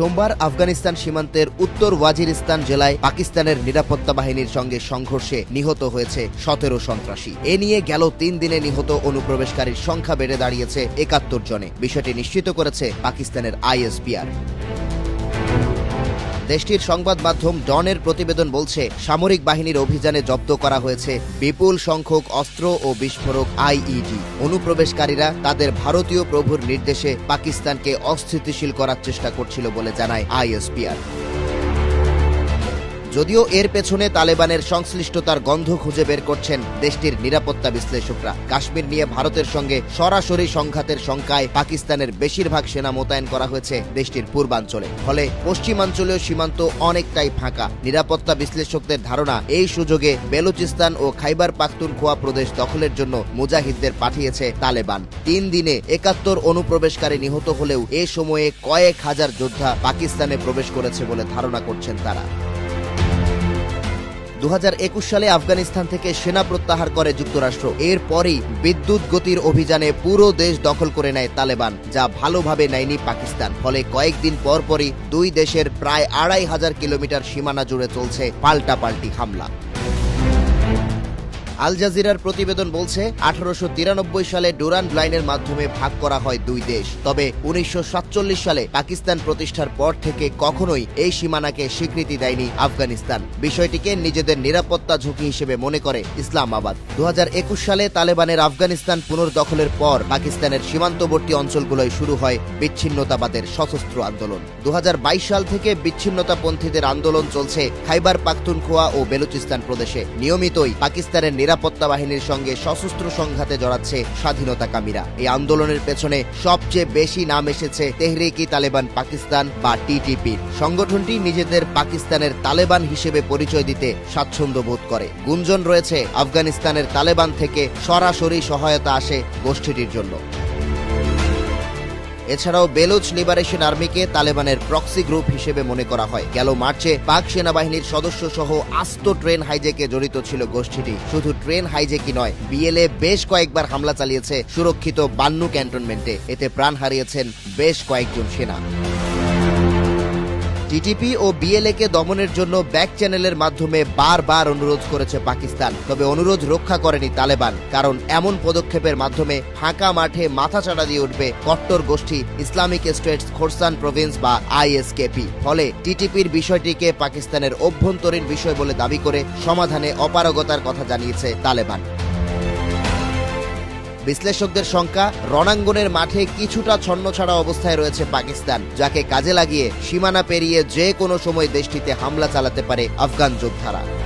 সোমবার আফগানিস্তান সীমান্তের উত্তর ওয়াজিরিস্তান জেলায় পাকিস্তানের নিরাপত্তা বাহিনীর সঙ্গে সংঘর্ষে নিহত হয়েছে সতেরো সন্ত্রাসী। এ নিয়ে গেল তিন দিনে নিহত অনুপ্রবেশকারীর সংখ্যা বেড়ে দাঁড়িয়েছে একাত্তর জনে। বিষয়টি নিশ্চিত করেছে পাকিস্তানের আইএসপিআর দেশটির সংবাদ মাধ্যম ডনের প্রতিবেদন বলছে, সামরিক বাহিনীর অভিযানে জব্দ করা হয়েছে বিপুল সংখ্যক অস্ত্র ও বিস্ফোরক আইইডি। অনুপ্রবেশকারীরা তাদের ভারতীয় প্রভুর নির্দেশে পাকিস্তানকে অস্থিতিশীল করার চেষ্টা করছিল বলে জানায় আইএসপিআর। যদিও এর পেছনে তালেবানের সংশ্লিষ্টতার গন্ধ খুঁজে বের করছেন দেশটির নিরাপত্তা বিশ্লেষকরা। কাশ্মীর নিয়ে ভারতের সঙ্গে সরাসরি সংঘাতের শঙ্কায় পাকিস্তানের বেশিরভাগ সেনা মোতায়েন করা হয়েছে দেশটির পূর্বাঞ্চলে। ফলে পশ্চিমাঞ্চলীয় সীমান্ত অনেকটাই ফাঁকা। নিরাপত্তা বিশ্লেষকদের ধারণা, এই সুযোগে বেলুচিস্তান ও খাইবার পাখতুনখোয়া প্রদেশ দখলের জন্য মুজাহিদদের পাঠিয়েছে তালেবান। তিন দিনে একাত্তর অনুপ্রবেশকারী নিহত হলেও এ সময়ে কয়েক হাজার যোদ্ধা পাকিস্তানে প্রবেশ করেছে বলে ধারণা করছেন তারা। দু হাজার একুশ সালে আফগানিস্তান থেকে সেনা প্রত্যাহার করে যুক্তরাষ্ট্র। এরপরই বিদ্যুৎ গতির অভিযানে পুরো দেশ দখল করে নেয় তালেবান, যা ভালোভাবে নেয়নি পাকিস্তান। ফলে কয়েকদিন পরপরই দুই দেশের প্রায় আড়াই হাজার কিলোমিটার সীমানা জুড়ে চলছে পাল্টাপাল্টি হামলা। আল জাজিরার প্রতিবেদন বলছে, আঠারোশো তিরানব্বই সালে ডুরান্ড লাইনের মাধ্যমে ভাগ করা হয় দুই দেশ। তবে উনিশশো সালে পাকিস্তান প্রতিষ্ঠার পর থেকে কখনোই এই সীমানাকে স্বীকৃতি দেয়নি আফগানিস্তান। বিষয়টিকে নিজেদের নিরাপত্তা ঝুঁকি হিসেবে মনে করে ইসলামাবাদ। দু সালে তালেবানের আফগানিস্তান পুনর্দখলের পর পাকিস্তানের সীমান্তবর্তী অঞ্চলগুলোয় শুরু হয় বিচ্ছিন্নতাবাদের সশস্ত্র আন্দোলন। দু হাজার বাইশ সাল থেকে বিচ্ছিন্নতাপন্থীদের আন্দোলন চলছে খাইবার পাখতুনখোয়া ও বেলুচিস্তান প্রদেশে। নিয়মিতই পাকিস্তানের নিরাপত্তা বাহিনীর সঙ্গে সশস্ত্র সংঘাতে জড়াচ্ছে স্বাধীনতাকামীরা। এই আন্দোলনের পেছনে সবচেয়ে বেশি নাম এসেছে তেহরিকি তালেবান পাকিস্তান বা টিটিপি। সংগঠনটি নিজেদের পাকিস্তানের তালেবান হিসেবে পরিচয় দিতে স্বাচ্ছন্দ্য বোধ করে। গুঞ্জন রয়েছে, আফগানিস্তানের তালেবান থেকে সরাসরি সহায়তা আসে গোষ্ঠীটির জন্য। এছাড়াও বেলুচ লিবারেশন আর্মিকে তালেবানের প্রক্সি গ্রুপ হিসেবে মনে করা হয়। গেল মার্চে পাক সেনাবাহিনীর সদস্য সহ আস্ত ট্রেন হাইজেকে জড়িত ছিল গোষ্ঠীটি। শুধু ট্রেন হাইজেকই নয়, বিএলএ বেশ কয়েকবার হামলা চালিয়েছে সুরক্ষিত বান্নু ক্যান্টনমেন্টে। এতে প্রাণ হারিয়েছেন বেশ কয়েকজন সেনা। টিটিপি ও বিএলএ কে দমনের জন্য ব্যাক চ্যানেলের মাধ্যমে বারবার অনুরোধ করেছে পাকিস্তান। তবে অনুরোধ রক্ষা করেনি তালেবান, কারণ এমন পদক্ষেপের মাধ্যমে ফাঁকা মাঠে মাথা চাড়া দিয়ে উঠবে কট্টর গোষ্ঠী ইসলামিক স্টেটস খোরসান প্রভিন্স বা আইএসকেপি। ফলে টিটিপির বিষয়টিকে পাকিস্তানের অভ্যন্তরীণ বিষয় বলে দাবি করে সমাধানে অপারগতার কথা জানিয়েছে তালেবান। বিশ্লেষকদের সংখ্যা রণাঙ্গনের মাঠে কিছুটা ছন্নছাড়া অবস্থায় রয়েছে পাকিস্তান, যাকে কাজে লাগিয়ে সীমানা পেরিয়ে যে কোনো সময় দেশটিতে হামলা চালাতে পারে আফগান যোদ্ধারা।